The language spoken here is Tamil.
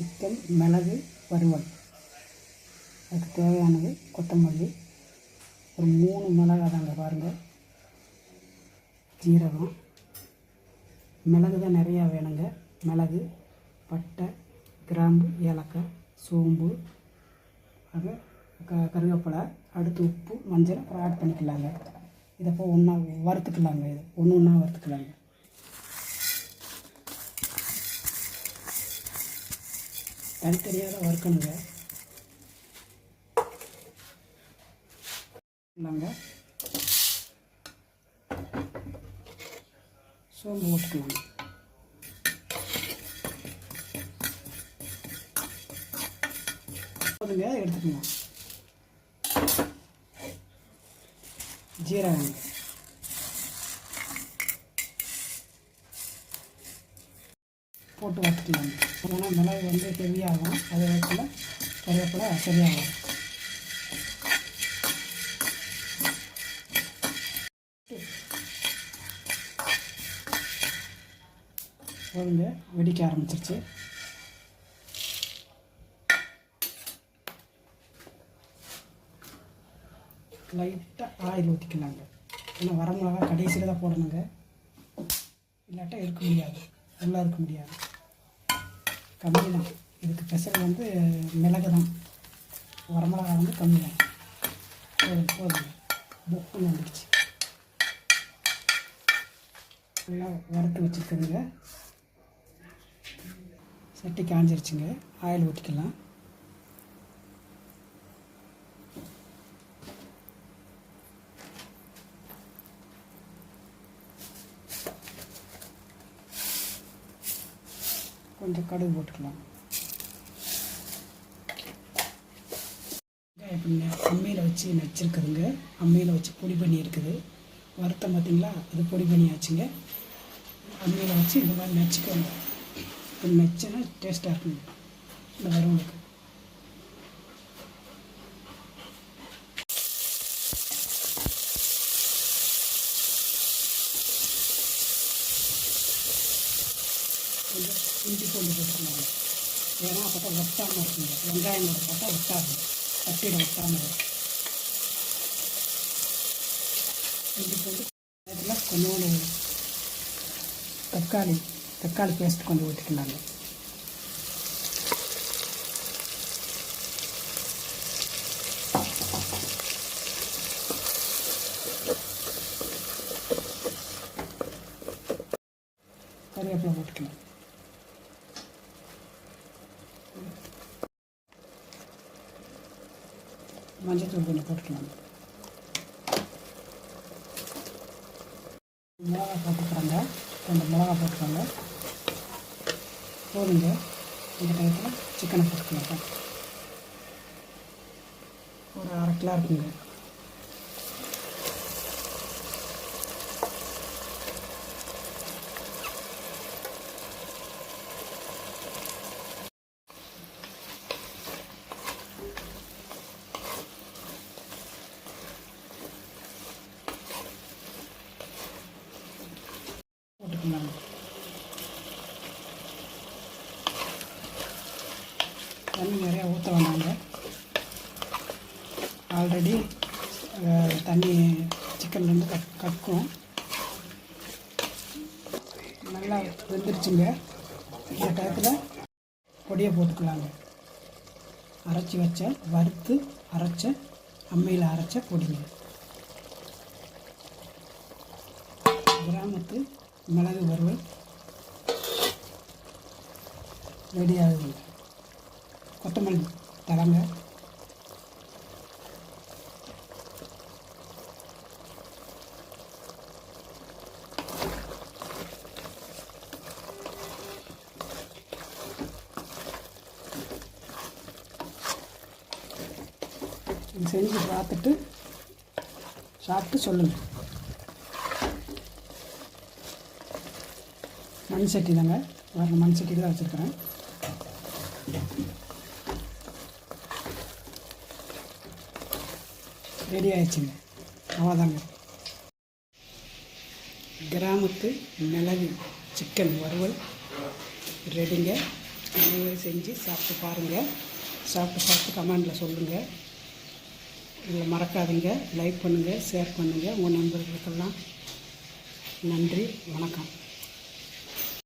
சிக்கன் மிளகு வறுவல். அதுக்கு தேவையானது கொத்தமல்லி. ஒரு மூணு மிளகா தாங்க பாருங்கள் ஜீரகம். மிளகு தான் நிறையா வேணுங்க. மிளகு பட்டை கிராம்பு ஏலக்காய் சோம்பு அது க கருவேப்பிலை அடுத்து உப்பு மஞ்சள் அப்புறம் ஆட் பண்ணிக்கலாங்க. இதை ஒன்றா வறுத்துக்கலாங்க. இது ஒன்று ஒன்றா வறுத்துக்கலாங்க. தனித்தனியாக தான் வறுக்கணுங்க இல்லைங்க சோம்பு போட்டுக்கலாங்க போதுங்க எடுத்துக்கோங்க ஜீரகம். போட்டு வறுத்துக்கலாம் ஏன்னா மிளகு வந்து ஹெவியாகும். அதே இடத்துல கருவேப்பிலை சரியாகும். போதுங்க வெடிக்க ஆரம்பிச்சிருச்சு. லைட்டாக ஆயில் ஊற்றிக்கலாங்க ஏன்னா வரமிளகா கடைசியில் தான் போடணுங்க. இல்லாட்டா இருக்க முடியாது. நல்லா இருக்க முடியாது. கம்மி தான் இதுக்கு ஸ்பெஷல் வந்து மிளகு தான் வரமிளகா வந்து கம்மி தான் போதும். போதுங்க வந்துடுச்சு நல்லா வறுத்து வச்சுருக்குதுங்க சட்டி காஞ்சிருச்சுங்க. ஆயில் ஊற்றிக்கலாம் கொஞ்சம் கடுகு போட்டுக்கலாம். எப்படிங்க அம்மியில் வச்சு நச்சிருக்குதுங்க. அம்மியில் வச்சு பொடி பண்ணி இருக்குது வறுத்தம் பார்த்தீங்களா அது பொடி பண்ணியாச்சுங்க. அம்மியில் வச்சு இந்த மாதிரி நச்சுக்கோங்க. நச்சுன்னா டேஸ்ட்டாக இருக்குங்க. இந்த வரவங்களுக்கு கொஞ்சம் இஞ்சி பூண்டு போட்டுக்கலாங்க ஏன்னா அப்போ தான் ஒட்டாமல் இருக்குங்க வெங்காயம் கூட போட்டால் ஒட்டாது கட்டிட ஒட்டாமல் இருக்கும் இஞ்சி பூண்டு அதில் கொஞ்சோண்டு தக்காளி தக்காளி பேஸ்ட் கொஞ்சம் ஊற்றிக்கலாங்க கருவேப்பிலை போட்டுக்கலாம் மஞ்சத்தூள் கொஞ்சம் போட்டுக்கலாம் மிளகா போட்டுக்கிறாங்க கொஞ்சம் மிளகா போட்டுக்கோங்க போதுங்க இந்த டயத்தில் சிக்கனை போட்டுக்கலாம் ஒரு அரை கிலோ இருக்குங்க போட்டுக்கலாம் தண்ணி நிறையா ஊற்ற வேணாங்க. ஆல்ரெடி தண்ணி சிக்கன்லேருந்து கட் கக்கும் நல்லா வெந்துருச்சுங்க. இந்த டயத்தில் பொடியை போட்டுக்கலாங்க. அரைச்சி வச்ச வறுத்து அரைச்ச அம்மையில் அரைச்ச பொடிங்க. கிராமத்து மிளகு வறுவல் ரெடி ஆகுதுங்க. கொத்தமல்லி தலங்க செஞ்சு பார்த்துட்டு சாப்பிட்டு சொல்லுங்கள் மண் சட்டி தாங்க வேறு மண் சட்டி தான் வச்சுருக்கிறேன். ரெடி ஆயிடுச்சுங்க. அவ்வளோதாங்க. கிராமத்து மிளகு சிக்கன் வறுவல் ரெடிங்க நீங்களும் செஞ்சு சாப்பிட்டு பாருங்கள் சாப்பிட்டு சாப்பிட்டு கமெண்டில் சொல்லுங்கள் இதில் மறக்காதீங்க. லைக் பண்ணுங்கள் ஷேர் பண்ணுங்கள் உங்கள் நண்பர்களுக்கெல்லாம் நன்றி வணக்கம்.